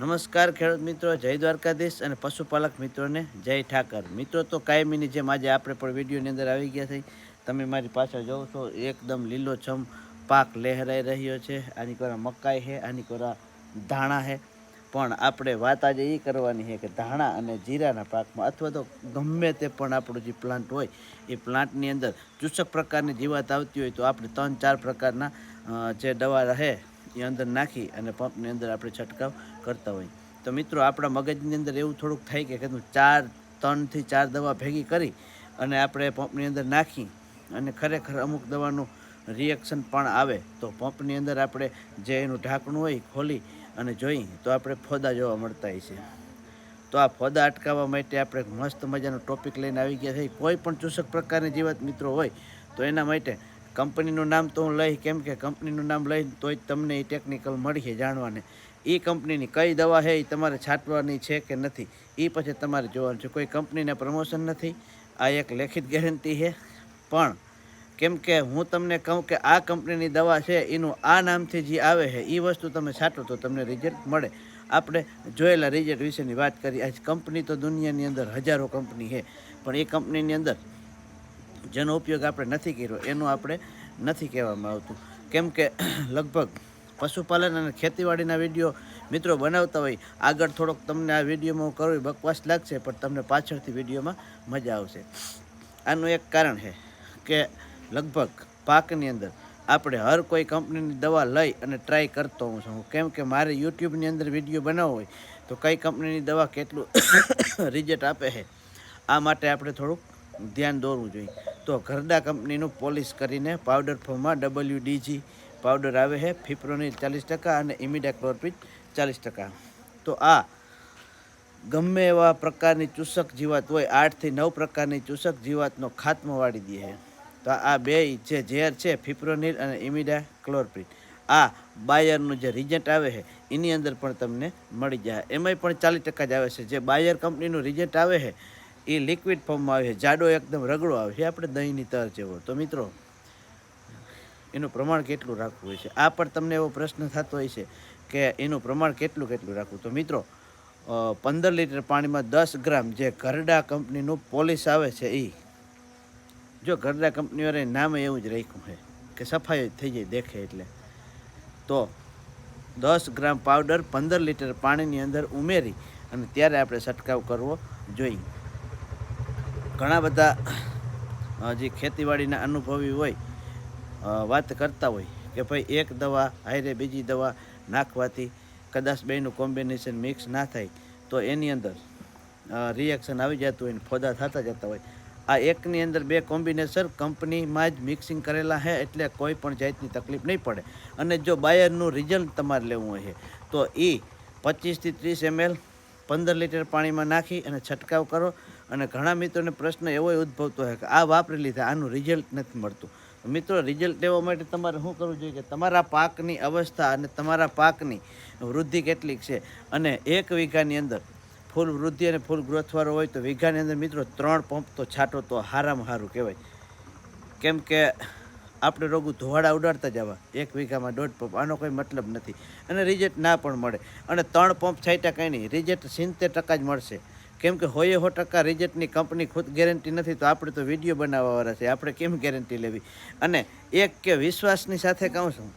નમસ્કાર ખેડૂત મિત્રો, જય દ્વારકાધીશ અને પશુપાલક મિત્રોને જય ઠાકર. મિત્રો, તો કાયમીની જેમ આજે આપણે પણ વિડીયોની અંદર આવી ગયા છીએ. તમે મારી પાછળ જોવો છો, એકદમ લીલોછમ પાક લહેરાઈ રહ્યો છે. આની કોરા મકાઈ છે, આની કોરા ધાણા છે. પણ આપણે વાત આજે એ કરવાની છે કે ધાણા અને જીરાના પાકમાં અથવા તો ગમે તે પણ આપણું જે પ્લાન્ટ હોય, એ પ્લાન્ટની અંદર ચૂસક પ્રકારની જીવાત આવતી હોય તો આપણે ત્રણ ચાર પ્રકારના જે દવા રહે એ અંદર નાખી અને પંપની અંદર આપણે છંટકાવ કરતા હોય. તો મિત્રો, આપણા મગજની અંદર એવું થોડુંક થાય કે કીધું ચાર ત્રણથી ચાર દવા ભેગી કરી અને આપણે પંપની અંદર નાખી અને ખરેખર અમુક દવાનું રિએક્શન પણ આવે. તો પંપની અંદર આપણે જે એનું ઢાંકણું હોય ખોલી અને જોઈ તો આપણે ફોદા જોવા મળતા હોય છે. તો આ ફોદા અટકાવવા માટે આપણે મસ્ત મજાનો ટોપિક લઈને આવી ગયા છે. કોઈ પણ ચૂસક પ્રકારની જીવાત મિત્રો હોય તો એના માટે કંપનીનું નામ તો હું લઈ કેમ કે કંપનીનું નામ લઈ તો જ તમને એ ટેકનિકલ મળી છે જાણવાને. એ કંપનીની કઈ દવા છે એ તમારે છાંટવાની છે કે નથી એ પછી તમારે જોવાનું છે. કોઈ કંપનીને પ્રમોશન નથી, આ એક લેખિત ગેરંટી છે. પણ કેમ કે હું તમને કહું કે આ કંપનીની દવા છે, એનું આ નામથી જે આવે છે એ વસ્તુ તમે છાંટો તો તમને રિઝલ્ટ મળે. આપણે જોયેલા રિઝલ્ટ વિશેની વાત કરી. આજ કંપની તો દુનિયાની અંદર હજારો કંપની છે, પણ એ કંપનીની અંદર જેનો ઉપયોગ આપણે નથી કર્યો, એનું આપણે નથી કહેવામાં આવતું. કેમ કે લગભગ પશુપાલન અને ખેતીવાડીના વીડિયો મિત્રો બનાવતા હોય, આગળ થોડોક તમને આ વિડીયોમાં કરવી બકવાસ લાગશે, પણ તમને પાછળથી વિડીયોમાં મજા આવશે. આનું એક કારણ છે કે લગભગ પાકની અંદર આપણે હર કોઈ કંપનીની દવા લઈ અને ટ્રાય કરતો હું છું. કેમ કે મારે યુટ્યુબની અંદર વીડિયો બનાવવો હોય, તો કઈ કંપનીની દવા કેટલું રિઝલ્ટ આપે છે, આ માટે આપણે થોડુંક ધ્યાન દોરવું જોઈએ. તો ઘરડા કંપનીનું પોલિશ કરીને પાવડર ફોર્મમાં ડબલ્યુ ડીજી પાવડર આવે છે ફિપ્રોનિલ ચાલીસ ટકા અને ઇમિડાક્લોરપિડ ચાલીસ ટકા. તો આ ગમે એવા પ્રકારની ચૂસક જીવાત હોય, આઠથી નવ પ્રકારની ચૂસક જીવાતનો ખાત્મો વાળી દે છે. તો આ બે જે ઝેર છે, ફિપ્રોનિલ અને ઇમિડા ક્લોરપિટ. આ બાયરનું જે રિઝલ્ટ આવે છે, એની અંદર પણ તમને મળી જાય. એમાંય પણ ચાલીસ ટકા જ આવે છે. જે બાયર કંપનીનું રિઝલ્ટ આવે છે એ લિક્વિડ ફોર્મમાં આવે છે. જાડો એકદમ રગડો આવે છે. આપણે દહીંની તર જેવો. તો મિત્રો, એનું પ્રમાણ કેટલું રાખવું હોય છે? આ પણ તમને એવો પ્રશ્ન થતો હોય છે કે એનું પ્રમાણ કેટલું કેટલું રાખવું? તો મિત્રો પંદર લીટર પાણીમાં દસ ગ્રામ જે ઘરડા કંપનીનું પોલિશ આવે છે એ જો ઘરડા કંપનીવાળા નામે એવું જ રાખ્યું છે કે સફાઈ થઈ જાય, દેખે એટલે. તો દસ ગ્રામ પાવડર પંદર લીટર પાણીની અંદર ઉમેરી અને ત્યારે આપણે છંટકાવ કરવો જોઈએ. ઘણા બધા જે ખેતીવાડીના અનુભવી હોય વાત કરતા હોય કે ભાઈ એક દવા હારે બીજી દવા નાખવાથી કદાચ બેનું કોમ્બિનેશન મિક્સ ના થાય, તો એની અંદર રિએક્શન આવી જતું હોય ને ફોદા થતા જતા હોય. આ એકની અંદર બે કોમ્બિનેશન કંપનીમાં જ મિક્સિંગ કરેલા છે એટલે કોઈ પણ જાતની તકલીફ નહીં પડે. અને જો બાયરનું રિઝલ્ટ તમારે લેવું હોય તો એ પચીસથી ત્રીસ એમએલ, પંદર લીટર પાણીમાં નાખી અને છંટકાવ કરો. અને ઘણા મિત્રોને પ્રશ્ન એવો ઉદ્ભવતો હોય કે આ વાપરી લીધા, આનું રિઝલ્ટ નથી મળતું. મિત્રો રિઝલ્ટ લેવા માટે તમારે શું કરવું જોઈએ કે તમારા પાકની અવસ્થા અને તમારા પાકની વૃદ્ધિ કેટલીક છે? અને એક વીઘાની અંદર ફૂલ વૃદ્ધિ અને ફૂલ ગ્રોથવાળો હોય તો વીઘાની અંદર મિત્રો ત્રણ પંપ તો છાંટો તો હારામાં સારું કહેવાય. કેમ કે આપણે રોગું ધોવાડા ઉડાડતા જવા એક વીઘામાં દોઢ પંપ. આનો કોઈ મતલબ નથી. અને રિઝલ્ટ ના પણ મળે. અને ત્રણ પંપ છાંટ્યા કંઈ નહીં. રિઝલ્ટ સિત્તેર ટકા જ મળશે. કેમ કે હોયે હો ટકા રિજેટની કંપની ખુદ ગેરંટી નથી, તો આપણે તો વીડિયો બનાવવાવાળા છે આપણે કેમ ગેરંટી લેવી? અને એક કે વિશ્વાસની સાથે કહું છું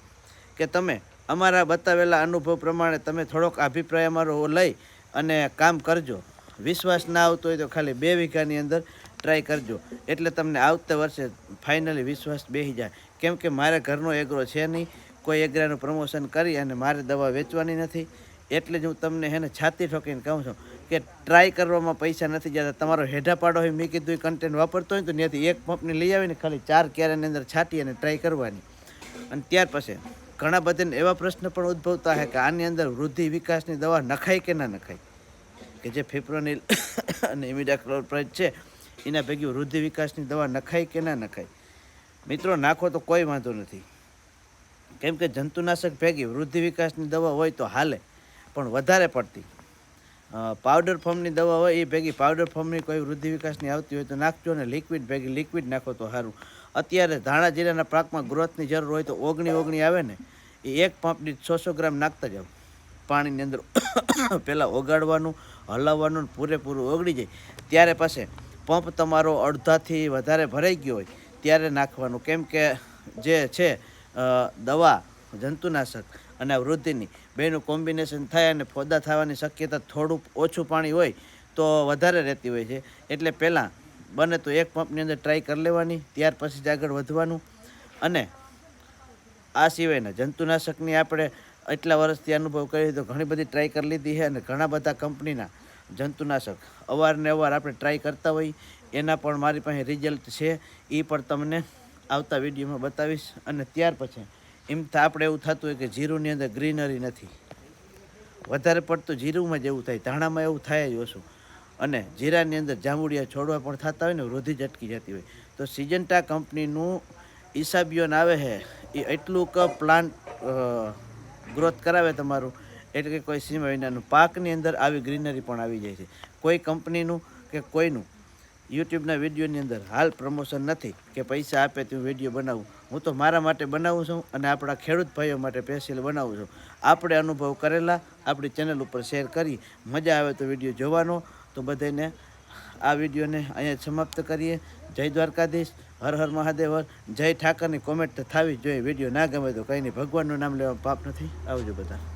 કે તમે અમારા બતાવેલા અનુભવ પ્રમાણે તમે થોડોક અભિપ્રાય અમારો લઈ અને કામ કરજો. વિશ્વાસ ના આવતો હોય તો ખાલી બે વીઘાની અંદર ટ્રાય કરજો. એટલે તમને આવતા વર્ષે ફાઇનલી વિશ્વાસ બેસી જાય. કેમ કે મારે ઘરનો એગ્રો છે નહીં. કોઈ એગ્રાનું પ્રમોશન કરી અને મારે દવા વેચવાની નથી. એટલે જ હું તમને હે ને છાતી ઠોકીને કહું છું કે ટ્રાય કરવામાં પૈસા નથી જતા. તમારો હેઢા પાડો હોય, મેં કીધું કન્ટેન્ટ વાપરતો હોય તો ત્યાંથી એક પંપને લઈ આવીને ખાલી ચાર ક્યારેની અંદર છાટી અને ટ્રાય કરવાની. અને ત્યાર પછી ઘણા બધાને એવા પ્રશ્ન પણ ઉદ્ભવતા છે કે આની અંદર વૃદ્ધિ વિકાસની દવા નખાય કે ના નખાય? કે જે ફેપ્રોનિલ અને ઇમિડાક્લોપ્રાઇડ છે, એના ભેગી વૃદ્ધિ વિકાસની દવા નખાય કે ના નખાય? મિત્રો, નાખો તો કોઈ વાંધો નથી. કેમ કે જંતુનાશક ભેગી વૃદ્ધિ વિકાસની દવા હોય તો હાલે. પણ વધારે પડતી. પાવડર ફોર્મની દવા હોય, એ ભેગી પાવડર ફોર્મની કોઈ વૃદ્ધિ વિકાસની આવતી હોય તો નાખજો અને લિક્વિડ ભેગી લિક્વિડ નાખો તો સારું. અત્યારે ધાણા જીરાના પાકમાં ગ્રોથની જરૂર હોય તો ઓગણી ઓગણી આવે ને, એ એક પંપની છસો ગ્રામ નાખતા જાઓ. પાણીની અંદર પહેલાં ઓગાળવાનું, હલાવવાનું પૂરેપૂરું ઓગળી જાય. ત્યારે પાસે પંપ તમારો અડધાથી વધારે ભરાઈ ગયો હોય, ત્યારે નાખવાનું. કેમ કે જે છે દવા, જંતુનાશક અને વૃદ્ધિની. બેનું કોમ્બિનેશન થાય અને ફોદા થવાની શક્યતા થોડું ઓછું પાણી હોય તો વધારે રહેતી હોય છે. એટલે પહેલાં બને તો એક પંપની અંદર ટ્રાય કરી લેવાની, ત્યાર પછી જ આગળ વધવાનું. અને આ સિવાયના જંતુનાશકની આપણે એટલા વર્ષથી અનુભવ કરીએ તો ઘણી બધી ટ્રાય કરી લીધી છે અને ઘણા બધા કંપનીના જંતુનાશક અવારને અવાર આપણે ટ્રાય કરતા હોઈ એના પણ મારી પાસે રિઝલ્ટ છે. એ પણ તમને આવતા વિડીયોમાં બતાવીશ અને ત્યાર પછી એમ તો આપણે એવું થતું હોય કે જીરુંની અંદર ગ્રીનરી નથી. વધારે પડતું જીરુંમાં જ એવું થાય, ધાણામાં એવું થાય જ ઓછું. અને જીરાની અંદર જાંબુડિયા છોડવા પણ થતા હોય ને, વૃદ્ધિ અટકી જતી હોય. તો સિજન્ટા કંપનીનું ઈસાબિયોન આવે છે એ એટલું ક પ્લાન્ટ ગ્રોથ કરાવે તમારું, એટલે કે કોઈ સીમા વિનાનું. પાકની અંદર આવી ગ્રીનરી પણ આવી જાય છે. કોઈ કંપનીનું કે કોઈનું યુટ્યુબના વિડીયોની અંદર હાલ પ્રમોશન નથી કે પૈસા આપે તો વીડિયો બનાવું. હું તો મારા માટે બનાવું છું અને આપણા ખેડૂત ભાઈઓ માટે પેશિયલ બનાવું છું. આપણે અનુભવ કરેલા, આપણી ચેનલ ઉપર શેર કરી, મજા આવે તો વીડિયો જોવાનો. તો બધાને આ વિડીયોને અહીંયા સમાપ્ત કરીએ. જય દ્વારકાધીશ, હર હર મહાદેવ જય ઠાકરની કોમેન્ટ તો થવી જોઈએ, વીડિયો ના ગમે તો કંઈ નહીં. ભગવાનનું નામ લેવા પાપ નથી. આવજો બધા.